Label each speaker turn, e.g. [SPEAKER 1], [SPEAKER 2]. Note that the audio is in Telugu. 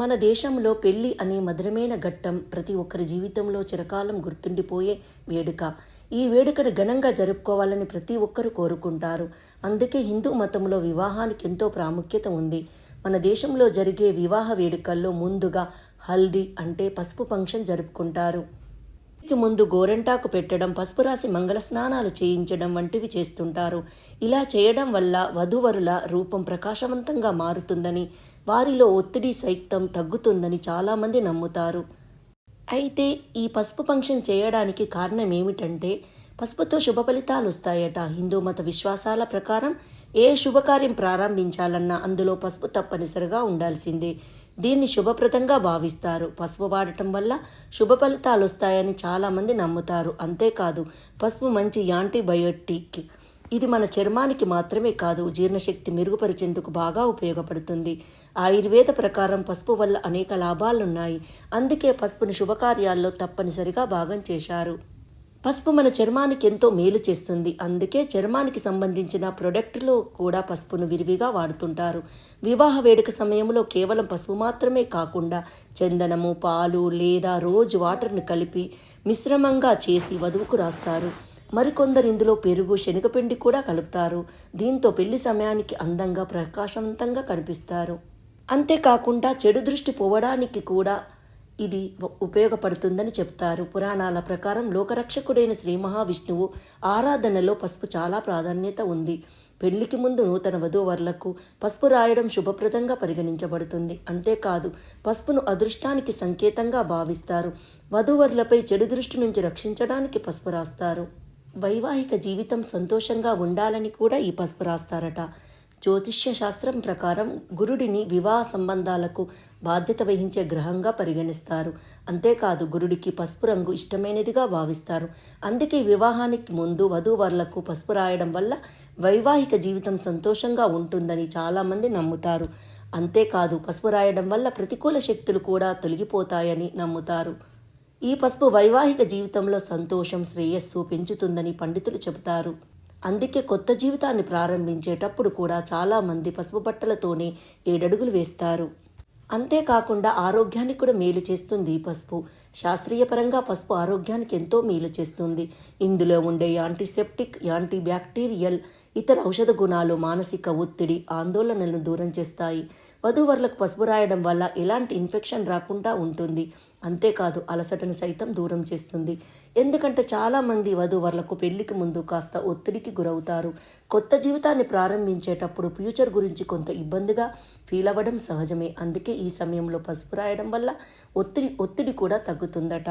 [SPEAKER 1] మన దేశంలో పెళ్ళి అనే మధురమైన ఘట్టం ప్రతి ఒక్కరి జీవితంలో చిరకాలం గుర్తుండిపోయే వేడుక. ఈ వేడుకను ఘనంగా జరుపుకోవాలని ప్రతి ఒక్కరూ కోరుకుంటారు. అందుకే హిందూ మతంలో వివాహానికి ఎంతో ప్రాముఖ్యత ఉంది. మన దేశంలో జరిగే వివాహ వేడుకల్లో ముందుగా హల్దీ అంటే పసుపు ఫంక్షన్ జరుపుకుంటారు. ముందు గోరెంటాకు పెట్టడం పసుపు రాసి మంగళ స్నానాలు చేయించడం వంటివి చేస్తుంటారు. ఇలా చేయడం వల్ల వధూవరుల రూపం ప్రకాశవంతంగా మారుతుందని వారిలో ఒత్తిడి సైతం తగ్గుతుందని చాలామంది నమ్ముతారు. అయితే ఈ పసుపు ఫంక్షన్ చేయడానికి కారణం ఏమిటంటే పసుపుతో శుభ ఫలితాలు వస్తాయట. హిందూ మత విశ్వాసాల ప్రకారం ఏ శుభకార్యం ప్రారంభించాలన్నా అందులో పసుపు తప్పనిసరిగా ఉండాల్సిందే. దీన్ని శుభప్రదంగా భావిస్తారు. పసుపు వాడటం వల్ల శుభ ఫలితాలు వస్తాయని చాలామంది నమ్ముతారు. అంతేకాదు పసుపు మంచి యాంటీబయోటిక్ ఇది మన చర్మానికి మాత్రమే కాదు జీర్ణశక్తి మెరుగుపరిచేందుకు బాగా ఉపయోగపడుతుంది. ఆయుర్వేద ప్రకారం పసుపు వల్ల అనేక లాభాలున్నాయి. అందుకే పసుపును శుభకార్యాల్లో తప్పనిసరిగా భాగం చేశారు. పసుపు మన చర్మానికి ఎంతో మేలు చేస్తుంది. అందుకే చర్మానికి సంబంధించిన ప్రొడక్టులో కూడా పసుపును విరివిగా వాడుతుంటారు. వివాహ వేడుక సమయంలో కేవలం పసుపు మాత్రమే కాకుండా చందనము పాలు లేదా రోజు వాటర్ను కలిపి మిశ్రమంగా చేసి వధువుకు రాస్తారు. మరికొందరు ఇందులో పెరుగు శనగపిండి కూడా కలుపుతారు. దీంతో పెళ్ళి సమయానికి అందంగా ప్రకాశవంతంగా కనిపిస్తారు. అంతేకాకుండా చెడు దృష్టి పోవడానికి కూడా ఇది ఉపయోగపడుతుందని చెప్తారు. పురాణాల ప్రకారం లోకరక్షకుడైన శ్రీ మహావిష్ణువు ఆరాధనలో పసుపు చాలా ప్రాధాన్యత ఉంది. పెళ్ళికి ముందు నూతన వధూవరులకు పసుపు రాయడం శుభప్రదంగా పరిగణించబడుతుంది. అంతేకాదు పసుపును అదృష్టానికి సంకేతంగా భావిస్తారు. వధూవరులపై చెడు దృష్టి నుంచి రక్షించడానికి పసుపు రాస్తారు. వైవాహిక జీవితం సంతోషంగా ఉండాలని కూడా ఈ పసుపు రాస్తారట. జ్యోతిష్య శాస్త్రం ప్రకారం గురుడిని వివాహ సంబంధాలకు బాధ్యత వహించే గ్రహంగా పరిగణిస్తారు. అంతేకాదు గురుడికి పసుపు రంగు ఇష్టమైనదిగా భావిస్తారు. అందుకే వివాహానికి ముందు వధూవరులకు పసుపు రాయడం వల్ల వైవాహిక జీవితం సంతోషంగా ఉంటుందని చాలామంది నమ్ముతారు. అంతేకాదు పసుపు రాయడం వల్ల ప్రతికూల శక్తులు కూడా తొలగిపోతాయని నమ్ముతారు. ఈ పసుపు వైవాహిక జీవితంలో సంతోషం శ్రేయస్సు పెంచుతుందని పండితులు చెబుతారు. అందుకే కొత్త జీవితాన్ని ప్రారంభించేటప్పుడు కూడా చాలామంది పసుపు బట్టలతోనే ఏడడుగులు వేస్తారు. అంతేకాకుండా ఆరోగ్యానికి కూడా మేలు చేస్తుంది ఈ పసుపు. శాస్త్రీయపరంగా పసుపు ఆరోగ్యానికి ఎంతో మేలు చేస్తుంది. ఇందులో ఉండే యాంటీసెప్టిక్ యాంటీబ్యాక్టీరియల్ ఇతర ఔషధ గుణాలు మానసిక ఒత్తిడి ఆందోళనలను దూరం చేస్తాయి. వధూవరులకు పసుపు రాయడం వల్ల ఎలాంటి ఇన్ఫెక్షన్ రాకుండా ఉంటుంది. అంతేకాదు అలసటను సైతం దూరం చేస్తుంది. ఎందుకంటే చాలామంది వధూవరులకు పెళ్ళికి ముందు కాస్త ఒత్తిడికి గురవుతారు. కొత్త జీవితాన్ని ప్రారంభించేటప్పుడు ఫ్యూచర్ గురించి కొంత ఇబ్బందిగా ఫీల్ అవ్వడం సహజమే. అందుకే ఈ సమయంలో పసుపు రాయడం వల్ల ఒత్తిడి ఒత్తిడి కూడా తగ్గుతుందట.